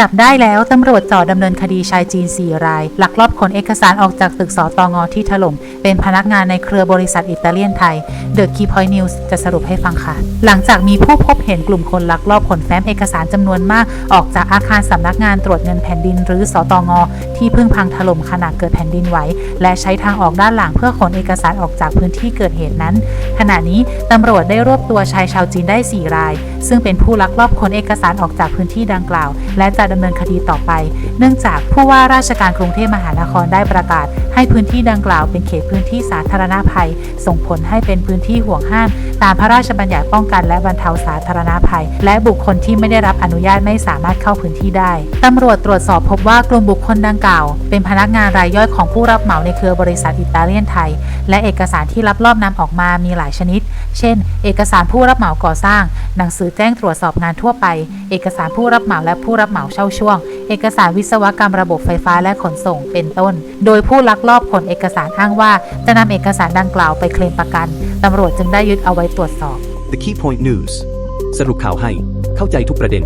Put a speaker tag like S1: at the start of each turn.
S1: จับได้แล้วตำรวจจ่อดำเนินคดีชายจีน 4 รายลักลอบขนเอกสารออกจากตึกสตองที่ถล่ม เป็นพนักงานในเครือบริษัทอิตาเลียนไทย The Key Point News จะสรุปให้ฟังค่ะ หลังจากมีผู้พบเห็นกลุ่มคนลักลอบขนแฟ้มเอกสารจำนวนมาก ออกจากอาคารสำนักงานตรวจเงินแผ่นดิน หรือสตองที่เพิ่งพังถล่มขณะเกิดแผ่นดินไหวและใช้ทางออกด้านหลังเพื่อขนเอกสารออกจากพื้นที่เกิดเหตุนั้น ขณะนี้ตำรวจได้รวบตัวชายชาวจีนได้ 4 ราย ซึ่งเป็นผู้ลักลอบขนเอกสารออกจากพื้นที่ดังกล่าวและจะดำเนินคดีต่อไป เนื่องจากผู้ว่าราชการกรุงเทพมหานครได้ประกาศ ให้พื้นที่ดังกล่าวเป็นเขตพื้นที่สาธารณภัย ส่งผลให้เป็นพื้นที่ห่วงห้าม ตามพระราชบัญญัติป้องกันและบรรเทาสาธารณภัย และบุคคลที่ไม่ได้รับอนุญาตไม่สามารถเข้าพื้นที่ได้ตำรวจตรวจสอบพบว่ากลุ่มบุคคลดังกล่าว เป็นพนักงานรายย่อยของผู้รับเหมาในเครือบริษัทอิตาเลียนไทย และเอกสารที่ลักลอบนำออกมามีหลายชนิด เช่น เอกสารผู้รับเหมาก่อสร้าง หนังสือแจ้งตรวจสอบงานทั่วไป เอกสารผู้รับเหมาและผู้รับเหมาเช่าช่วง เอกสารวิศวกรรมระบบไฟฟ้าและขนส่งเป็นต้น โดยผู้ลักลอบขนเอกสารอ้างว่า จะนำเอกสารดังกล่าวไปเคลมประกันตำรวจจึงได้ยึดเอาไว้ตรวจสอบ
S2: The Key Point News สรุปข่าวให้เข้าใจทุกประเด็น